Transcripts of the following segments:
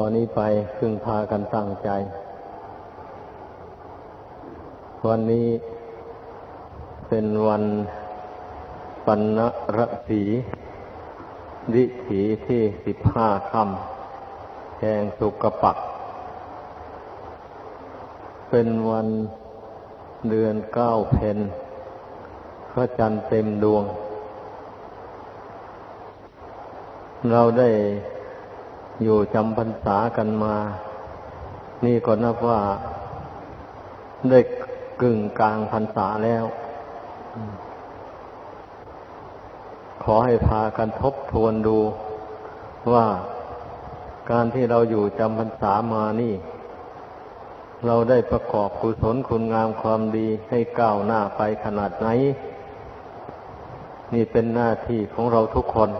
ตอนนี้ไปพึงพากันตั้งใจ วันนี้เป็นวันปันนรสีดิถีที่สิบห้าคำแห่งสุกปัก เป็นวันเดือนเก้าเพนพระจันทร์เต็มดวง เราได้ อยู่จำพรรษากันมา นี่ก็นับว่าได้กึ่งกลางพรรษาแล้ว ขอให้พากันทบทวนดูว่าการที่เราอยู่จำพรรษามานี่ เราได้ประกอบกุศลคุณงามความดีให้ก้าวหน้าไปขนาดไหน นี่เป็นหน้าที่ของเราทุกคน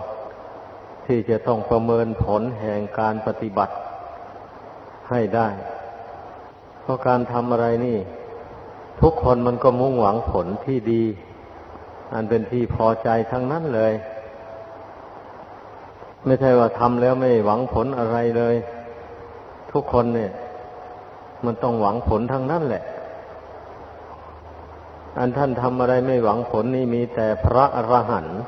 ที่จะต้องประเมินผลแห่งการปฏิบัติให้ได้ เพราะการทำอะไรนี่ ทุกคนมันก็มุ่งหวังผลที่ดี อันเป็นที่พอใจทั้งนั้นเลย ไม่ใช่ว่าทำแล้วไม่หวังผลอะไรเลย ทุกคนเนี่ย มันต้องหวังผลทั้งนั้นแหละ อันท่านทำอะไรไม่หวังผลนี่มีแต่พระอรหันต์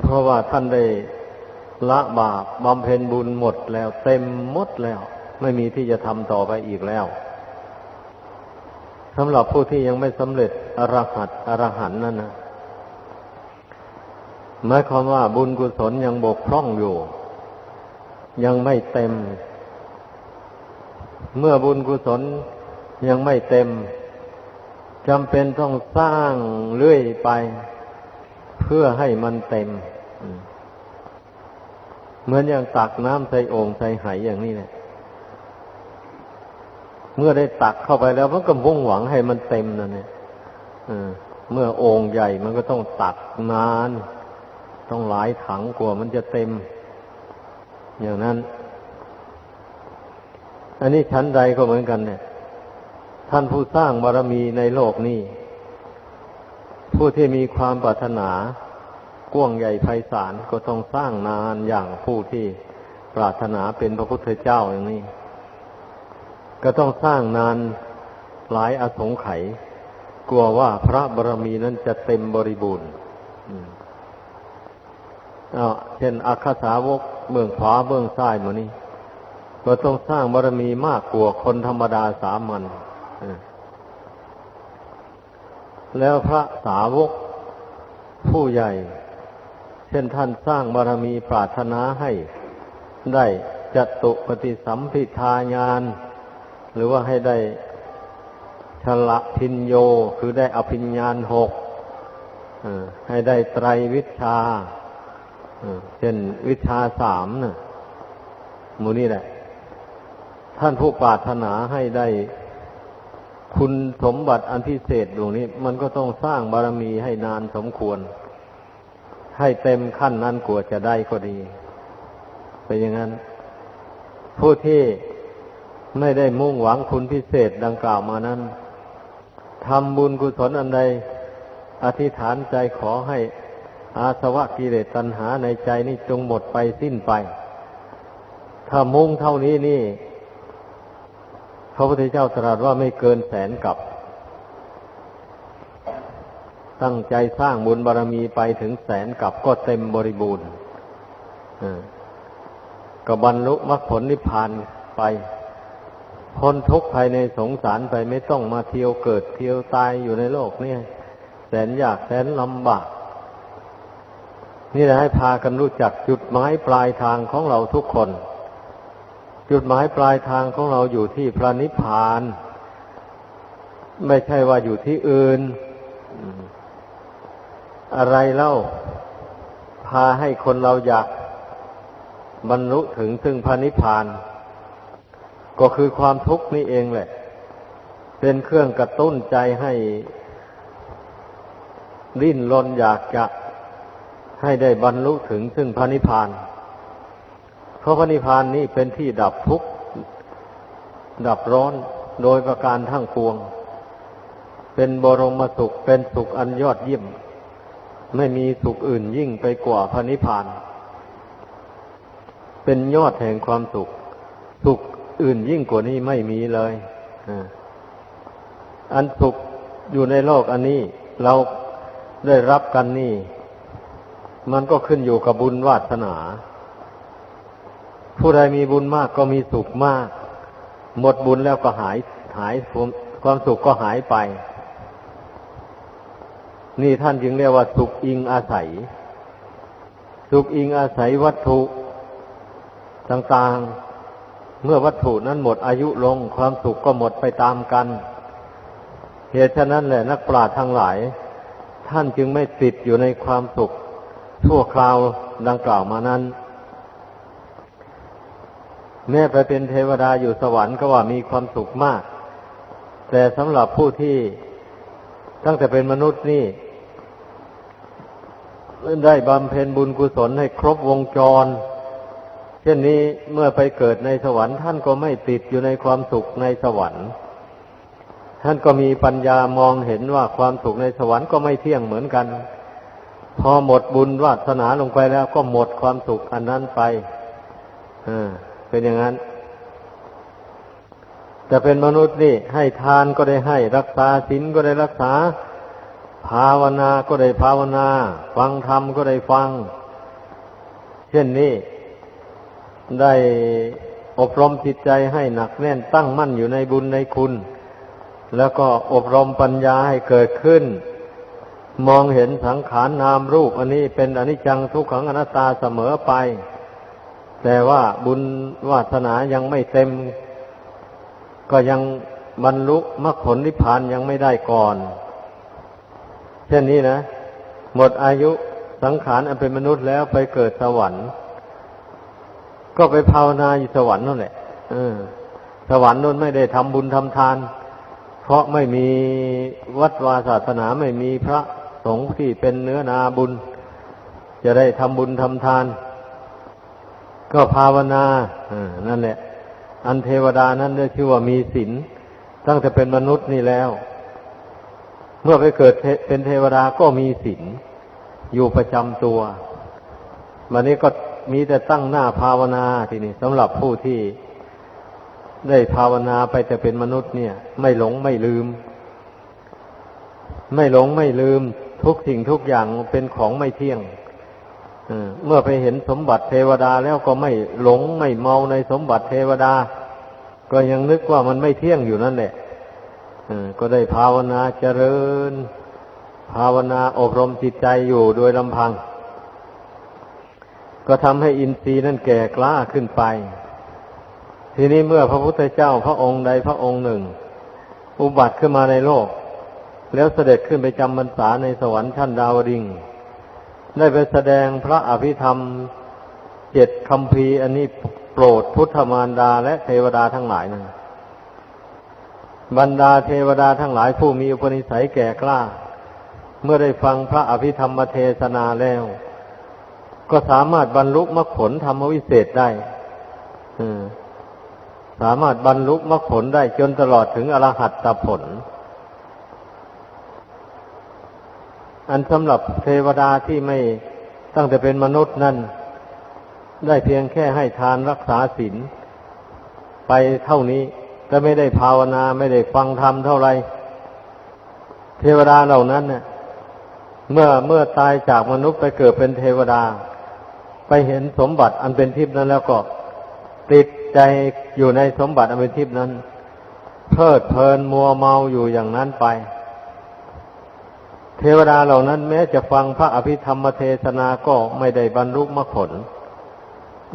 เพราะว่าท่านได้ละบาปบำเพ็ญบุญหมดแล้ว เต็มหมดแล้ว ไม่มีที่จะทำต่อไปอีกแล้วสำหรับผู้ที่ยังไม่สำเร็จอรหัตอรหันนั่นนะหมายความว่าบุญกุศลยังบกพร่องอยู่ ยังไม่เต็ม เมื่อบุญกุศลยังไม่เต็มจำเป็นต้องสร้างเรื่อยไป เพื่อให้มันเต็ม เหมือนอย่างตักน้ำใส่โอ่งใส่ไหอย่างนี้แหละเมื่อได้ตักเข้าไปแล้วมันก็มุ่งหวังให้มันเต็มนั่นเนี่ยเมื่อโอ่งใหญ่มันก็ต้องตักนาน ต้องหลายถังกว่ามันจะเต็ม อย่างนั้น อันนี้ชั้นใดก็เหมือนกันเนี่ย ท่านผู้สร้างบารมีในโลกนี้ ผู้ที่มีความปรารถนากว้างใหญ่ไพศาลก็ต้องสร้างนานอย่างผู้ที่ปรารถนาเป็นพระพุทธเจ้าอย่างนี้ ก็ต้องสร้างนานหลายอสงไขยกลัวว่าพระบารมีนั้นจะเต็มบริบูรณ์เช่นอาคาสาวกเบื้องขวาเบื้องซ้ายมานี่ก็ต้องสร้างบารมีมากกว่าคนธรรมดาสามัญ แล้วพระสาวกผู้ใหญ่ เช่นท่านสร้างบารมีปรารถนาให้ได้จตุปฏิสัมพิทายานหรือว่าให้ได้ชละพินโยคือได้อภิญญาณหกให้ได้ไตรวิชาเช่นวิชาสามนะมูนี่แหละ ท่านผู้ปรารถนาให้ได้ คุณสมบัติอันพิเศษดวงนี้ มันก็ต้องสร้างบารมีให้นานสมควร ให้เต็มขั้นนั้นกว่าจะได้ก็ดีเป็นอย่างนั้น ผู้ที่ไม่ได้มุ่งหวังคุณพิเศษดังกล่าวมานั้นทำบุญกุศลอันใด อธิษฐานใจขอให้อาสวะกิเลสตัณหาในใจนี้จงหมดไปสิ้นไป ถ้ามุ่งเท่านี้นี่ พระพุทธเจ้าตรัสว่าไม่เกินแสนกับ ตั้งใจสร้างบุญบารรมีไปถึงแสนกับก็เต็มบริบูรณ์ก็บรรลุมรรคผลนิพพานไปพ้นทุกข์ภายในสงสารไปไม่ต้องมาเที่ยวเกิดเที่ยวตายอยู่ในโลกนี่แสนยากแสนลำบาก นี่แหละให้พากันรู้จักจุดหมายปลายทางของเราทุกคน จุดหมายปลายทางของเราอยู่ที่พระนิพพาน ไม่ใช่ว่าอยู่ที่อื่น อะไรเล่า พาให้คนเราอยากบรรลุถึงซึ่งพระนิพพาน ก็คือความทุกข์นี่เองแหละ เป็นเครื่องกระตุ้นใจให้ดิ้นรนอยากจะให้ได้บรรลุถึงซึ่งพระนิพพาน ราะพระนิพพานนี้เป็นที่ดับทุกข์ดับร้อนโดยประการทั้งปวง เป็นบรมสุขเป็นสุขอันยอดเยี่ยม ไม่มีสุขอื่นยิ่งไปกว่าพระนิพพาน เป็นยอดแห่งความสุข สุขอื่นยิ่งกว่านี้ไม่มีเลยอันสุขอยู่ในโลกอันนี้ เราได้รับกันนี่ มันก็ขึ้นอยู่กับบุญวาสนา ผู้ใดมีบุญมากก็มีสุขมาก หมดบุญแล้วก็หายหายความสุขก็หายไป นี่ท่านจึงเรียกว่าสุขอิงอาศัย สุขอิงอาศัยวัตถุต่างๆ เมื่อวัตถุนั้นหมดอายุลงความสุขก็หมดไปตามกัน เหตุฉะนั้นแหละนักปราชญ์ทั้งหลาย ท่านจึงไม่ติดอยู่ในความสุขชั่วคราวดังกล่าวมานั้น แม้ไปเป็นเทวดาอยู่สวรรค์ก็ว่ามีความสุขมาก แต่สำหรับผู้ที่ตั้งแต่เป็นมนุษย์นี่ได้บำเพ็ญบุญกุศลให้ครบวงจร เช่นนี้เมื่อไปเกิดในสวรรค์ ท่านก็ไม่ติดอยู่ในความสุขในสวรรค์ ท่านก็มีปัญญามองเห็นว่าความสุขในสวรรค์ก็ไม่เที่ยงเหมือนกัน พอหมดบุญวาสนาลงไปแล้วก็หมดความสุขอันนั้นไปอ่า เป็นอย่างนั้นแต่เป็นมนุษย์นี่ ให้ทานก็ได้ให้ รักษาศีลก็ได้รักษา ภาวนาก็ได้ภาวนา ฟังธรรมก็ได้ฟัง เช่นนี้ ได้อบรมจิตใจให้หนักแน่นตั้งมั่นอยู่ในบุญในคุณ แล้วก็อบรมปัญญาให้เกิดขึ้น มองเห็นสังขารนามรูปอันนี้เป็นอนิจจังทุกขังอนัตตาเสมอไป แต่ว่าบุญวาสนายังไม่เต็ม ก็ยังบรรลุมรรคผลนิพพานยังไม่ได้ก่อน เช่นนี้นะ หมดอายุสังขารอันเป็นมนุษย์แล้วไปเกิดสวรรค์ ก็ไปภาวนาอยู่สวรรค์นั่นแหละสวรรค์นั่นไม่ได้ทำบุญทำทาน เพราะไม่มีวัดวาศาสนาไม่มีพระสงฆ์ที่เป็นเนื้อนาบุญ จะได้ทำบุญทำทาน ก็ภาวนาอ่านั่นแหละ อันเทวดานั้นได้ชื่อว่ามีศีลตั้งแต่เป็นมนุษย์นี่แล้ว เมื่อไปเกิดเป็นเทวดาก็มีศีลอยู่ประจำตัววันนี้ก็มีแต่ตั้งหน้าภาวนาทีนี้สำหรับผู้ที่ได้ภาวนาไปแต่เป็นมนุษย์เนี่ย ไม่หลงไม่ลืม ไม่หลงไม่ลืม ทุกสิ่งทุกอย่างเป็นของไม่เที่ยง เมื่อไปเห็นสมบัติเทวดาแล้วก็ไม่หลงไม่เมาในสมบัติเทวดา ก็ยังนึกว่ามันไม่เที่ยงอยู่นั่นแหละก็ได้ภาวนาเจริญ ภาวนาอบรมจิตใจอยู่โดยลำพัง ก็ทำให้อินทรีย์นั้นแก่กล้าขึ้นไป ทีนี้เมื่อพระพุทธเจ้าพระองค์ใดพระองค์หนึ่ง อุบัติขึ้นมาในโลก แล้วเสด็จขึ้นไปจำพรรษาในสวรรค์ชั้นดาวดิง ได้ไปแสดงพระอภิธรรมเจ็ดคำพีอันนี้โปรดพุทธมารดาและเทวดาทั้งหลายนั่นบรรดาเทวดาทั้งหลายผู้มีอุปนิสัยแก่กล้า เมื่อได้ฟังพระอภิธรรมเทศนาแล้ว ก็สามารถบรรลุมรรคผลธรรมวิเศษได้สามารถบรรลุมรรคผลได้จนตลอดถึงอรหัตตผล อันสำหรับเทวดาที่ไม่ตั้งแต่เป็นมนุษย์นั่น ได้เพียงแค่ให้ทานรักษาศีลไปเท่านี้แต่ไม่ได้ภาวนาไม่ได้ฟังธรรมเท่าไรเทวดาเหล่านั้นเนี่ยเมื่อเมื่อตายจากมนุษย์ไปเกิดเป็นเทวดา ไปเห็นสมบัติอันเป็นทิพย์นั้นแล้วก็ติดใจอยู่ในสมบัติอันเป็นทิพย์นั้น เพลิดเพลินมัวเมาอยู่อย่างนั้นไป เทวดาเหล่านั้นแม้จะฟังพระอภิธรรมเทศนาก็ไม่ได้บรรลุมรรคผล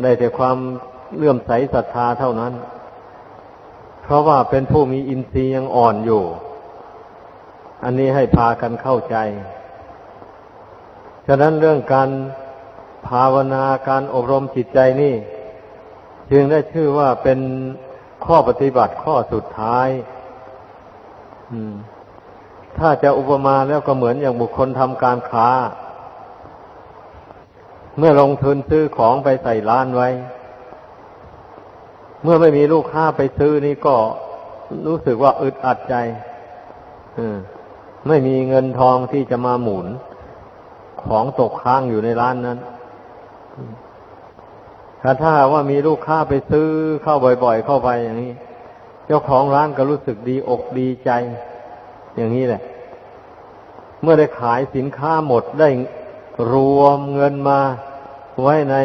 ได้แต่ความเลื่อมใสศรัทธาเท่านั้น เพราะว่าเป็นผู้มีอินทรีย์ยังอ่อนอยู่ อันนี้ให้พากันเข้าใจ ฉะนั้นเรื่องการภาวนาการอบรมจิตใจนี่ จึงได้ชื่อว่าเป็นข้อปฏิบัติข้อสุดท้าย อืม ถ้าจะอุปมาแล้วก็เหมือนอย่างบุคคลทำการค้า เมื่อลงทุนซื้อของไปใส่ร้านไว้ เมื่อไม่มีลูกค้าไปซื้อนี่ก็รู้สึกว่าอึดอัดใจไม่มีเงินทองที่จะมาหมุน ของตกค้างอยู่ในร้านนั้นถ้าหาว่ามีลูกค้าไปซื้อเข้าบ่อย ๆ เข้าไปอย่างนี้ เจ้าของร้านก็รู้สึกดีอกดีใจ อย่างนี้แหละ เมื่อได้ขายสินค้าหมดได้รวมเงินมาไว้ใน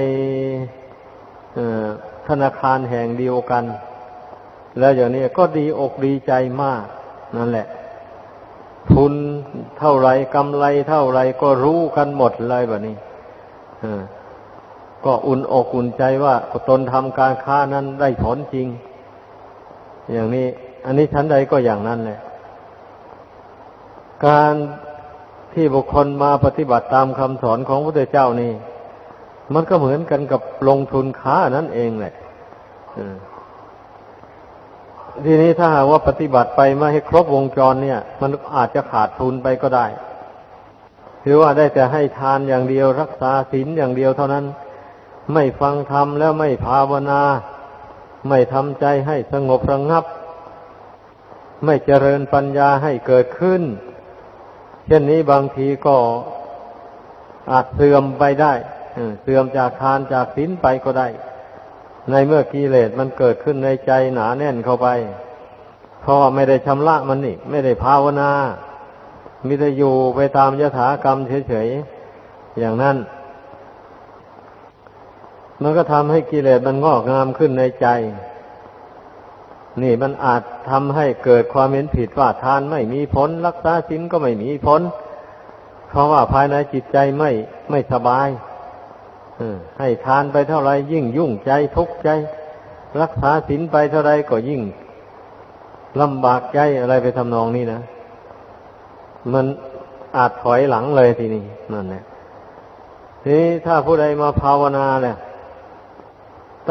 ธนาคารแห่งเดียวกัน แล้วอย่างนี้ก็ดีอกดีใจมาก นั่นแหละ ทุนเท่าไรกำไรเท่าไรก็รู้กันหมดเลยแบบนี้ก็อุ่นอกอุ่นใจว่าตนทำการค้านั้นได้ผลจริง อย่างนี้ อันนี้ชั้นใดก็อย่างนั้นแหละ การที่บุคคลมาปฏิบัติตามคำสอนของพระพุทธเจ้านี่ มันก็เหมือนกันกับลงทุนค้านั่นเองแหละทีนี้ถ้าหากว่าปฏิบัติไปไม่ให้ครบวงจรเนี่ย มันอาจจะขาดทุนไปก็ได้ถือว่าได้แต่ให้ทานอย่างเดียวรักษาศีลอย่างเดียวเท่านั้น ไม่ฟังธรรมแล้วไม่ภาวนา ไม่ทำใจให้สงบระงงับ ไม่เจริญปัญญาให้เกิดขึ้น เช่นนี้บางทีก็อาจเสื่อมไปได้เสื่อมจากทานจากศีลไปก็ได้ ในเมื่อกิเลสมันเกิดขึ้นในใจหนาแน่นเข้าไปเพราะไม่ได้ชำระมันนี่ไม่ได้ภาวนามิได้อยู่ไปตามยถากรรมเฉยๆอย่างนั้น มันก็ทำให้กิเลสมันงอกงามขึ้นในใจ นี่มันอาจทำให้เกิดความเห็นผิดว่าทานไม่มีผล รักษาศีลก็ไม่มีผล เพราะว่าภายในจิตใจไม่ไม่สบายให้ทานไปเท่าไรยิ่งยุ่งใจทุกข์ใจ รักษาศีลไปเท่าไรก็ยิ่งลำบากใจอะไรไปทำนองนี้นะมันอาจถอยหลังเลยทีนี้นั่นแหละทีนี้ถ้าผู้ใดมาภาวนาเนี่ย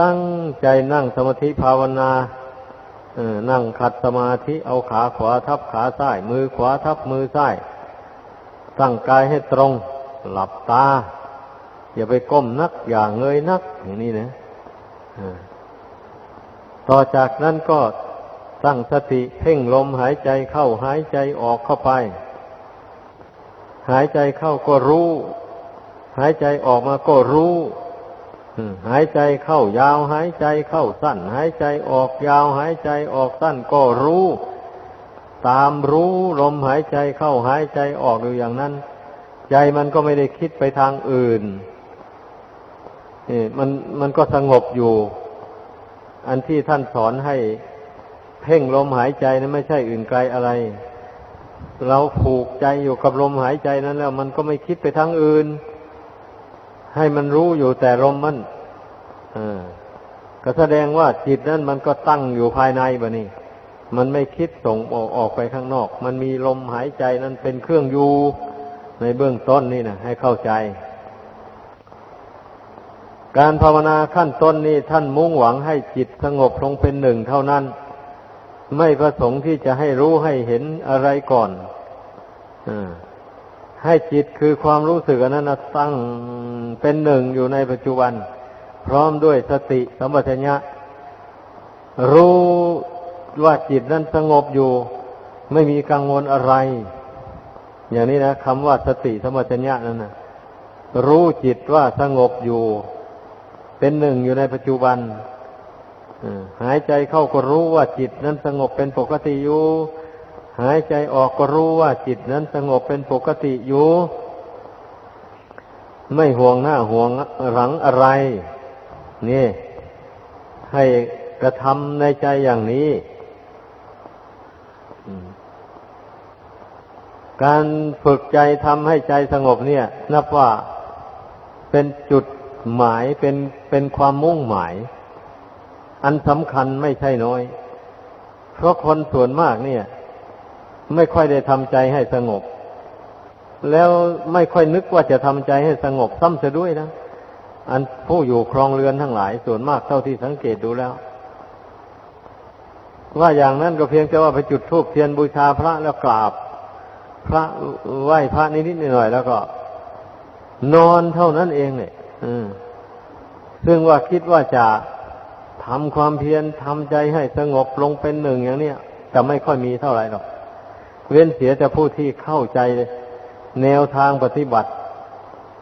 ตั้งใจนั่งสมาธิภาวนา นั่งขัดสมาธิเอาขาขวาทับขาซ้าย มือขวาทับมือซ้ายตั้งกายให้ตรง หลับตา อย่าไปก้มนัก อย่าเงยนัก อย่างนี้นะต่อจากนั้นก็ตั้งสติเพ่งลมหายใจเข้าหายใจออกเข้าไป หายใจเข้าก็รู้ หายใจออกมาก็รู้ หายใจเข้ายาว หายใจเข้าสั้น หายใจออกยาว หายใจออกสั้นก็รู้ ตามรู้ลมหายใจเข้าหายใจออกอยู่อย่างนั้น ใจมันก็ไม่ได้คิดไปทางอื่นนี่มันมันก็สงบอยู่ อันที่ท่านสอนให้เพ่งลมหายใจนั้นไม่ใช่อื่นไกลอะไร เราผูกใจอยู่กับลมหายใจนั้นแล้ว มันก็ไม่คิดไปทางอื่น ให้มันรู้อยู่แต่ลมมันก็แสดงว่าจิตนั้นมันก็ตั้งอยู่ภายในบะนี่มันไม่คิดส่งออกออกไปข้างนอก มันมีลมหายใจนั้นเป็นเครื่องอยู่ในเบื้องต้นนี่นะให้เข้าใจ การภาวนาขั้นต้นนี้ท่านมุ่งหวังให้จิตสงบลงเป็นหนึ่งเท่านั้น ไม่ประสงค์ที่จะให้รู้ให้เห็นอะไรก่อนอ ให้จิตคือความรู้สึกอันนั้นตั้งเป็นหนึ่งอยู่ในปัจจุบัน พร้อมด้วยสติสัมปชัญญะ รู้ว่าจิตนั้นสงบอยู่ ไม่มีกังวลอะไร อย่างนี้นะคำว่าสติสัมปชัญญะนั่นนะรู้จิตว่าสงบอยู่ เป็นหนึ่งอยู่ในปัจจุบันหายใจเข้าก็รู้ว่าจิตนั้นสงบเป็นปกติอยู่ หายใจออกก็รู้ว่าจิตนั้นสงบเป็นปกติอยู่ ไม่ห่วงหน้าห่วงหลังอะไร นี่ ให้กระทำในใจอย่างนี้ การฝึกใจทำให้ใจสงบเนี่ย นับว่าเป็นจุดหมายเป็นเป็นความมุ่งหมาย อันสำคัญไม่ใช่น้อย เพราะคนส่วนมากเนี่ย ไม่ค่อยได้ทำใจให้สงบ แล้วไม่ค่อยนึกว่าจะทำใจให้สงบซ้ำเสียด้วยนะอันผู้อยู่ครองเรือนทั้งหลายส่วนมากเท่าที่สังเกตดูแล้ว ว่าอย่างนั้นก็เพียงแต่ว่าไปจุดธูปเทียนบูชาพระแล้วกราบ พระไหว้พระนิดๆหน่อยๆแล้วก็ นอนเท่านั้นเองเนี่ยซึ่งว่าคิดว่าจะทำความเพียรทำใจให้สงบลงเป็นหนึ่งอย่างเนี้ยจะไม่ค่อยมีเท่าไหร่หรอก เว้นเสียแต่ผู้ที่เข้าใจแนวทางปฏิบัติ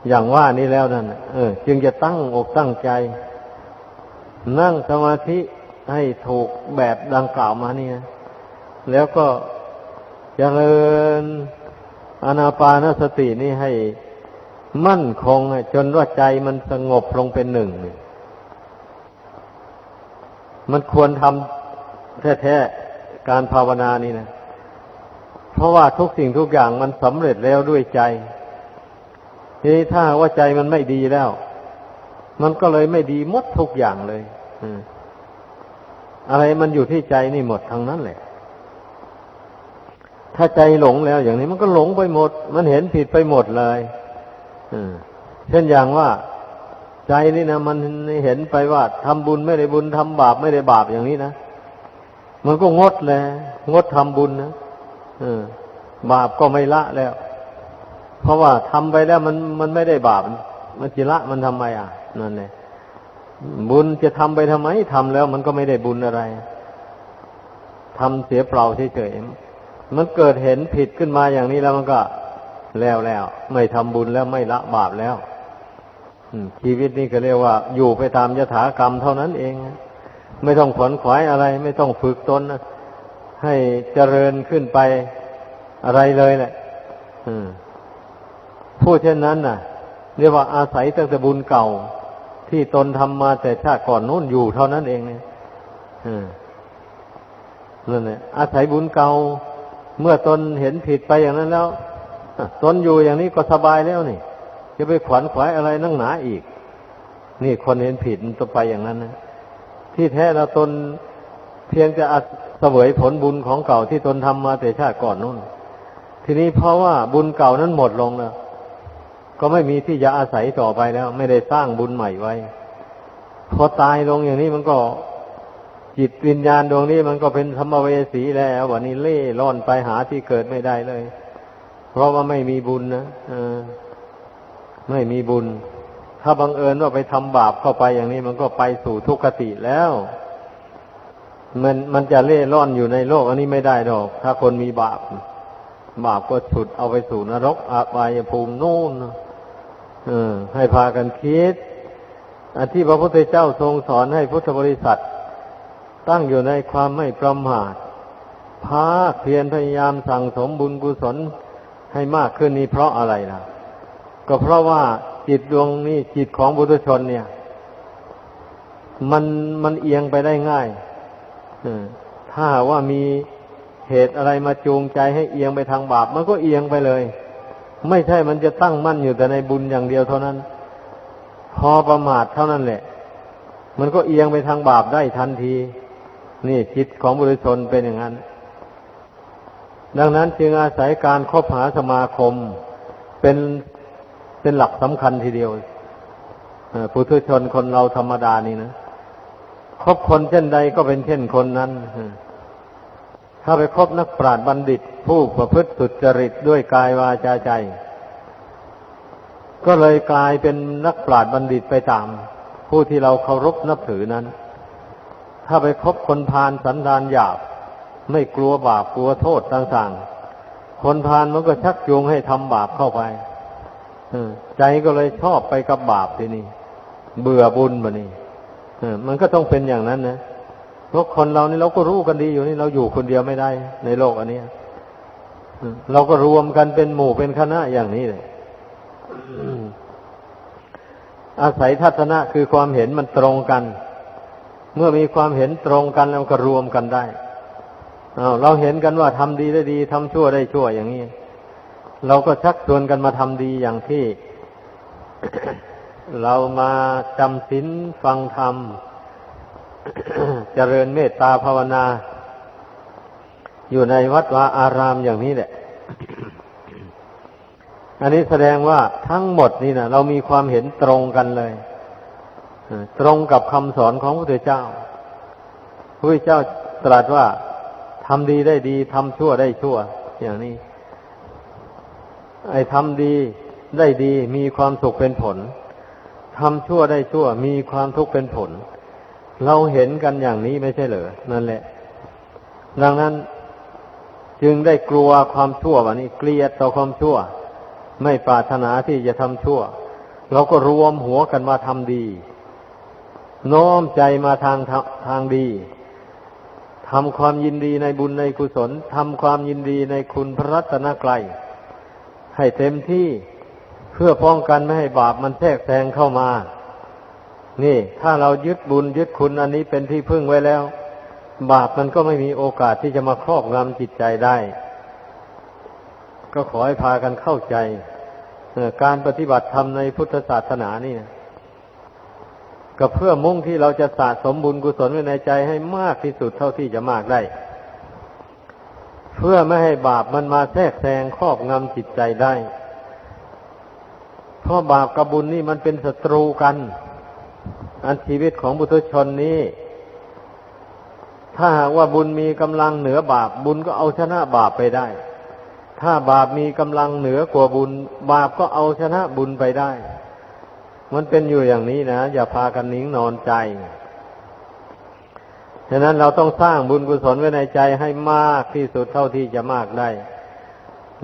อย่างว่านี้แล้วนั่นเออ จึงจะตั้งอกตั้งใจ นั่งสมาธิให้ถูกแบบดังกล่าวมานี่ยแล้วก็เจริญอนาปานสตินี่ให้มั่นคงจนว่าใจมันสงบลงเป็นหนึ่ง มันควรทำแท้ๆการภาวนานี่นะ เพราะว่าทุกสิ่งทุกอย่างมันสำเร็จแล้วด้วยใจ ทีนี้ถ้าว่าใจมันไม่ดีแล้ว มันก็เลยไม่ดีหมดทุกอย่างเลยอืมอะไรมันอยู่ที่ใจนี่หมดทั้งนั้นแหละ ถ้าใจหลงแล้วอย่างนี้มันก็หลงไปหมด มันเห็นผิดไปหมดเลยอืมเช่นอย่างว่าใจนี่นะมันเห็นไปว่าทำบุญไม่ได้บุญทำบาปไม่ได้บาปอย่างนี้นะมันก็งดเลยงดทำบุญนะ บาปก็ไม่ละแล้ว เพราะว่าทำไปแล้วมันมันไม่ได้บาป มันจิละมันทำไมอะนั่นแหละบุญจะทำไปทำไมทำแล้วมันก็ไม่ได้บุญอะไรทำเสียเปล่าเฉยๆมันเกิดเห็นผิดขึ้นมาอย่างนี้แล้วมันก็แล้วแล้วไม่ทำบุญแล้วไม่ละบาปแล้วอชีวิตนี่ก็เรียกว่า อยู่ไปตามยถากรรมเท่านั้นเอง ไม่ต้องขวนขวายอะไร ไม่ต้องฝึกตนนะ ให้เจริญขึ้นไปอะไรเลยแหละอืมพูดเช่นนั้นน่ะ เรียกว่าอาศัยตั้งแต่บุญเก่า ที่ตนทำมาแต่ชาติก่อนนู้นอยู่เท่านั้นเองเนี่ยอืมนั่นแหละอาศัยบุญเก่า เมื่อตนเห็นผิดไปอย่างนั้นแล้วตนอยู่อย่างนี้ก็สบายแล้วนี่ จะไปขวัญขวายอะไรนั่งหนาอีก นี่คนเห็นผิดมันจะไปอย่างนั้นนะที่แท้เราตน เพียงจะอัดเสวยผลบุญของเก่าที่ตนทำมาแต่ชาติก่อนนู้นทีนี้เพราะว่าบุญเก่านั้นหมดลงแล้วก็ไม่มีที่จะอาศัยต่อไปแล้ว ไม่ได้สร้างบุญใหม่ไว้ พอตายลงอย่างนี้มันก็จิตวิญญาณดวงนี้มันก็เป็นธรรมเวสีแล้ววันนี้เล่ร่อนไปหาที่เกิดไม่ได้เลย เพราะว่าไม่มีบุญนะออไม่มีบุญ ถ้าบังเอิญว่าไปทำบาปเข้าไปอย่างนี้มันก็ไปสู่ทุกขติแล้ว มันมันจะเล่ร่อนอยู่ในโลกอันนี้ไม่ได้หรอก ถ้าคนมีบาป บาปก็ฉุดเอาไปสู่นรกอาบายภูมินู่นเออ ให้พากันคิดอันที่พระพุทธเจ้าทรงสอนให้พุทธบริษัท ตั้งอยู่ในความไม่ประมาทภาเพียรพยายามสั่งสมบุญกุศลให้มากขึ้นนี้เพราะอะไรล่ะ ก็เพราะว่าจิตดวงนี้จิตของบุตุชนเนี่ย มันมันเอียงไปได้ง่าย ถ้าว่ามีเหตุอะไรมาจูงใจให้เอียงไปทางบาป มันก็เอียงไปเลย ไม่ใช่มันจะตั้งมั่นอยู่แต่ในบุญอย่างเดียวเท่านั้น พอประมาทเท่านั้นแหละ มันก็เอียงไปทางบาปได้ทันที นี่จิตของบุรุชนเป็นอย่างนั้น ดังนั้นจึงอาศัยการคบหาสมาคม เป็นเป็นหลักสำคัญทีเดียวเอ่อปุถุชนคนเราธรรมดานี่นะ คบคนเช่นใดก็เป็นเช่นคนนั้น ถ้าไปคบนักปราชญ์บัณฑิต ผู้ประพฤติสุจริตด้วยกายวาจาใจ ก็เลยกลายเป็นนักปราชญ์บัณฑิตไปตาม ผู้ที่เราเคารพนับถือนั้น ถ้าไปคบคนพาลสันดานหยาบ ไม่กลัวบาปกลัวโทษต่างๆ คนพาลมันก็ชักจูงให้ทำบาปเข้าไปใจก็เลยชอบไปกับบาปทีนี้เบื่อบุญมานี่ มันก็ต้องเป็นอย่างนั้นนะเพราะคนเรานี่เราก็รู้กันดีอยู่นี่เราอยู่คนเดียวไม่ได้ ในโลกอันนี้เราก็รวมกันเป็นหมู่เป็นคณะอย่างนี้เลยอาศัยทัศนะคือความเห็นมันตรงกัน เมื่อมีความเห็นตรงกันแล้วก็รวมกันได้เเราเห็นกันว่าทำดีได้ดีทำชั่วได้ชั่วอย่างนี้ เราก็ชักชวนกันมาทำดีอย่างที่ เรามาจำศีลฟังธรรม เจริญเมตตาภาวนา อยู่ในวัดวาอารามอย่างนี้แหละ อันนี้แสดงว่าทั้งหมดนี่นะเรามีความเห็นตรงกันเลย ตรงกับคำสอนของพระพุทธเจ้าพระพุทธเจ้าตรัสว่าทำดีได้ดีทำชั่วได้ชั่ว อย่างนี้ ไอ้ทำดีได้ดีมีความสุขเป็นผล ทำชั่วได้ชั่ว มีความทุกข์เป็นผล เราเห็นกันอย่างนี้ไม่ใช่เหรอ นั่นแหละ ดังนั้นจึงได้กลัวความชั่ววันนี้ เกลียดต่อความชั่ว ไม่ปรารถนาที่จะทำชั่ว เราก็รวมหัวกันมาทำดี โน้มใจมาทางทางทางดีทำความยินดีในบุญในกุศลทำความยินดีในคุณพระรัตนกรัยให้เต็มที่ เพื่อป้องกันไม่ให้บาปมันแทรกแซงเข้ามา นี่ ถ้าเรายึดบุญยึดคุณอันนี้เป็นที่พึ่งไว้แล้ว บาปมันก็ไม่มีโอกาสที่จะมาครอบงำจิตใจได้ ก็ขอให้พากันเข้าใจการปฏิบัติธรรมในพุทธศาสนานี่นะก็เพื่อมุ่งที่เราจะสะสมบุญกุศลไว้ในใจให้มากที่สุดเท่าที่จะมากได้ เพื่อไม่ให้บาปมันมาแทรกแซงครอบงำจิตใจได้ เพราะบาปกับบุญนี่มันเป็นศัตรูกัน อันชีวิตของบุตรชนนี้ ถ้าหากว่าบุญมีกำลังเหนือบาปบุญก็เอาชนะบาปไปได้ ถ้าบาปมีกำลังเหนือกว่าบุญ บาปก็เอาชนะบุญไปได้ มันเป็นอยู่อย่างนี้นะ อย่าพากันนิ่งนอนใจฉะนั้นเราต้องสร้างบุญกุศลไว้ในใจให้มากที่สุดเท่าที่จะมากได้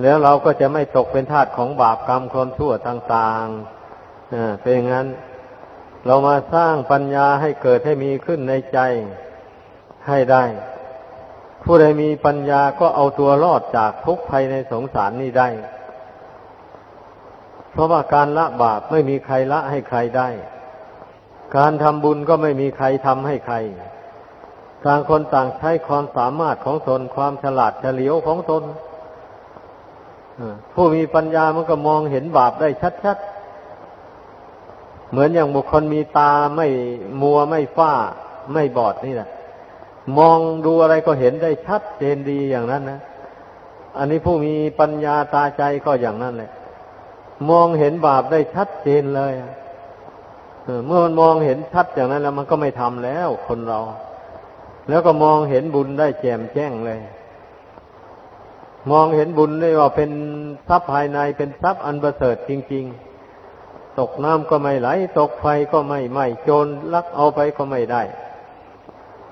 แล้วเราก็จะไม่ตกเป็นทาสของบาปกรรมความชั่วต่างๆเป็นอย่างนั้น เรามาสร้างปัญญาให้เกิดให้มีขึ้นในใจให้ได้ ผู้ใดมีปัญญาก็เอาตัวรอดจากทุกภัยในสงสารนี้ได้ เพราะว่าการละบาปไม่มีใครละให้ใครได้ การทำบุญก็ไม่มีใครทำให้ใครต่างคนต่างใช้ความสามารถของตนความฉลาดเฉลียวของตน ผู้มีปัญญามันก็มองเห็นบาปได้ชัดๆ เหมือนอย่างบุคคลมีตาไม่มัวไม่ฝ้า ไม่บอดนี่แหละมองดูอะไรก็เห็นได้ชัดเจนดีอย่างนั้นนะ อันนี้ผู้มีปัญญาตาใจก็อย่างนั้นแหละ มองเห็นบาปได้ชัดเจนเลยเออเมื่อมันมองเห็นชัดอย่างนั้นแล้วมันก็ไม่ทำแล้วคนเรา แล้วก็มองเห็นบุญได้แจ่มแจ้งเลย มองเห็นบุญได้ว่าเป็นทรัพย์ภายในเป็นทรัพย์อันประเสริฐจริง ๆ ตกน้ำก็ไม่ไหล ตกไฟก็ไม่ไหม้โจรลักเอาไปก็ไม่ได้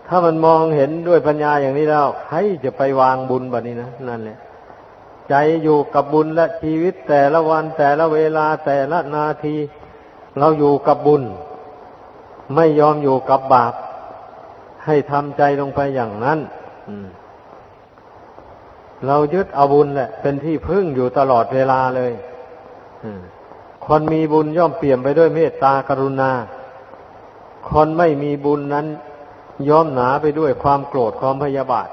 ถ้ามันมองเห็นด้วยปัญญาอย่างนี้แล้วใครจะไปวางบุญแบบนี้นะนั่นแหละใจอยู่กับบุญและชีวิตแต่ละวันแต่ละเวลาแต่ละนาที เราอยู่กับบุญ ไม่ยอมอยู่กับบาป ให้ทำใจลงไปอย่างนั้น อืม เรายึดเอาบุญแหละ เป็นที่พึ่งอยู่ตลอดเวลาเลยคนมีบุญย่อมเปี่ยมไปด้วยเมตตากรุณา คนไม่มีบุญนั้นย่อมหนาไปด้วยความโกรธความพยาบาท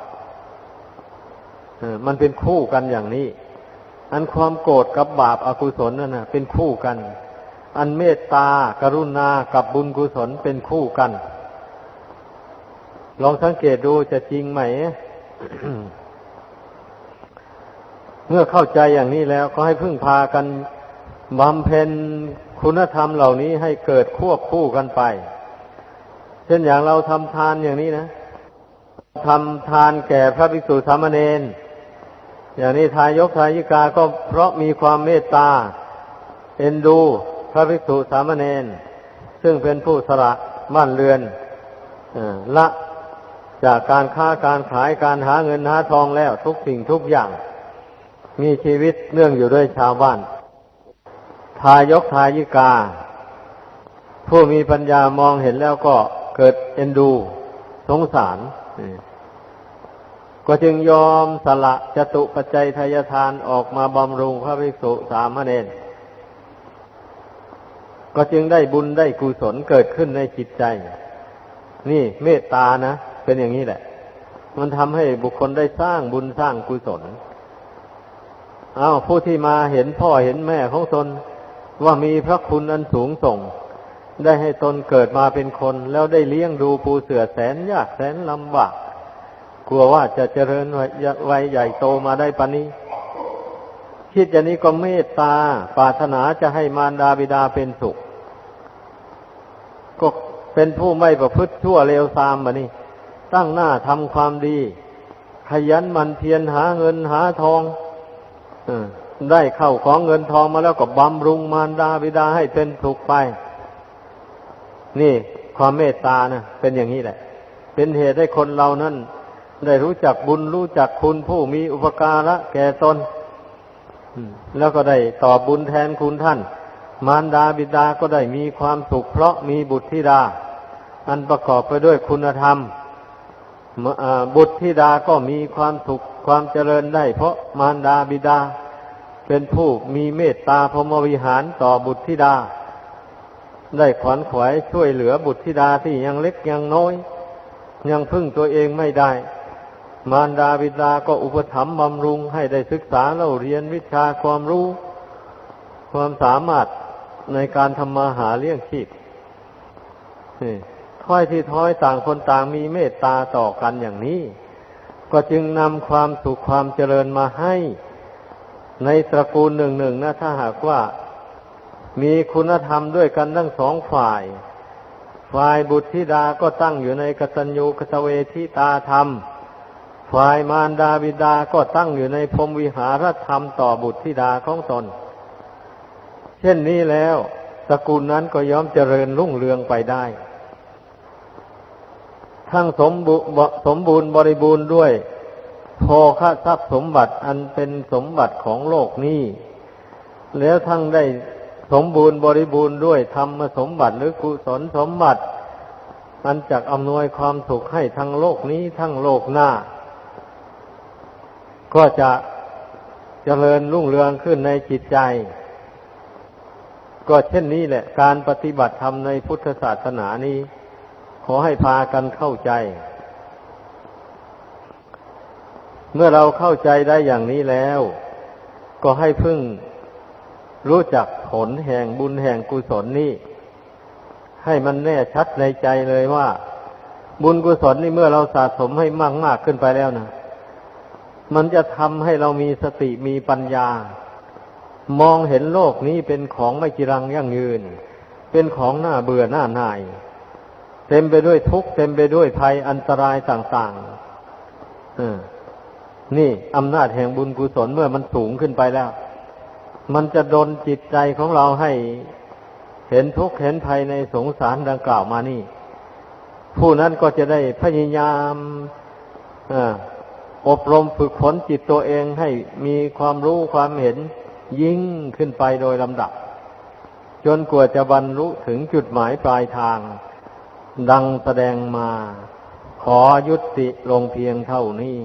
มันเป็นคู่กันอย่างนี้ อันความโกรธกับบาปอากุศลนั่นนะเป็นคู่กัน อันเมตตากรุณากับบุญกุศลเป็นคู่กัน ลองสังเกตดูจะจริงไหม เมื่อเข้าใจอย่างนี้แล้วก็ให้พึ่งพากันบำเพ็ญคุณธรรมเหล่านี้ให้เกิดควบคู่กันไป เช่นอย่างเราทำทานอย่างนี้นะทำทานแก่พระภิกษุสามเณรอย่างนี้ทายกทายิกาก็เพราะมีความเมตตา เอ็นดูพระภิกษุสามเณรซึ่งเป็นผู้สละบ้านเรือนอละจากการค้าการขายการหาเงินหาทองแล้วทุกสิ่งทุกอย่าง มีชีวิตเนื่องอยู่ด้วยชาวบ้าน ทายกทายิกา ผู้มีปัญญามองเห็นแล้วก็เกิดเอ็นดู สงสาร ก็จึงยอมสละจตุปัจจัยทายทานออกมาบำรุงพระภิกษุสามเณรก็จึงได้บุญได้กุศลเกิดขึ้นในจิตใจ นี่เมตตานะ เป็นอย่างนี้แหละ มันทำให้บุคคลได้สร้างบุญสร้างกุศล อ้าวผู้ที่มาเห็นพ่อเห็นแม่ของตนว่ามีพระคุณอันสูงส่ง ได้ให้ตนเกิดมาเป็นคน แล้วได้เลี้ยงดูปูเสือแสนยากแสนลำบากกลัวว่าจะเจริญวัยใหญ่โตมาได้ปานนี้ คิดอย่างนี้ก็เมตตาปรารถนาจะให้มารดาบิดาเป็นสุข ก็เป็นผู้ไม่ประพฤติชั่วเลวทรามมานี่ ตั้งหน้าทำความดี ขยันมันเพียรหาเงินหาทอง ได้เข้าของเงินทองมาแล้วก็บำรุงมารดาบิดาให้เป็นสุขไป นี่ความเมตตานะเป็นอย่างนี้แหละ เป็นเหตุให้คนเรานั้น ได้รู้จักบุญรู้จักคุณผู้มีอุปการะแก่ตนแล้วก็ได้ตอบบุญแทนคุณท่าน มารดาบิดาก็ได้มีความสุขเพราะมีบุตรธิดา อันประกอบไปด้วยคุณธรรมบุตรธิดาก็มีความสุข ความเจริญได้ เพราะมารดาบิดา เป็นผู้มีเมตตาพรหมวิหารต่อบุตรธิดา ได้ขวัญขวายช่วยเหลือบุตรธิดาที่ยังเล็กยังน้อย ยังพึ่งตัวเองไม่ได้ มารดาบิดาก็อุปถัมภ์บำรุงให้ได้ศึกษาเล่าเรียนวิชาความรู้ ความสามารถในการทำมาหาเลี้ยงชีพนี่ถ้อยที่ท้อยต่างคนต่างมีเมตตาต่อกันอย่างนี้ ก็จึงนำความสุขความเจริญมาให้ ในตระกูลหนึ่งหนึ่งนะถ้าหากว่า มีคุณธรรมด้วยกันทั้งสองฝ่าย ฝ่ายบุตรธิดาก็ตั้งอยู่ในกตัญญูกตเวทิตาธรรม ฝ่ายมารดาบิดาก็ตั้งอยู่ในพรมวิหารธรรมต่อบุตรธิดาของตน เช่นนี้แล้วตระกูลนั้นก็ย่อมเจริญรุ่งเรืองไปได้ ทั้งสมบุสมบูรณ์บริบูรณ์ด้วยโภคทรัพย์สมบัติอันเป็นสมบัติของโลกนี้ แล้วทั้งได้สมบูรณ์บริบูรณ์ด้วยธรรมสมบัติหรือกุศลสมบัติมันจักอำนวยความสุขให้ทั้งโลกนี้ทั้งโลกหน้า ก็จะเจริญรุ่งเรืองขึ้นในจิตใจ ก็เช่นนี้แหละ การปฏิบัติธรรมในพุทธศาสนานี้ ขอให้พากันเข้าใจ เมื่อเราเข้าใจได้อย่างนี้แล้ว ก็ให้พึ่งรู้จักผลแห่งบุญแห่งกุศลนี้ให้มันแน่ชัดในใจเลยว่า บุญกุศลนี่เมื่อเราสะสมให้มากมากขึ้นไปแล้วนะมันจะทำให้เรามีสติมีปัญญา มองเห็นโลกนี้เป็นของไม่จีรังยั่งยืน เป็นของหน้าเบื่อหน้าหน่าย เต็มไปด้วยทุกข์เต็มไปด้วยภัยอันตรายต่างๆนี่อำนาจแห่งบุญกุศลเมื่อมันสูงขึ้นไปแล้ว มันจะดนจิตใจของเราให้เห็นทุกข์เห็นภัยในสงสารดังกล่าวมานี่ ผู้นั้นก็จะได้พยายามอบรมฝึกฝนจิตตัวเองให้มีความรู้ความเห็นยิ่งขึ้นไปโดยลำดับ จนกว่าจะบรรลุถึงจุดหมายปลายทาง ดังแสดงมา ขอยุติลงเพียงเท่านี้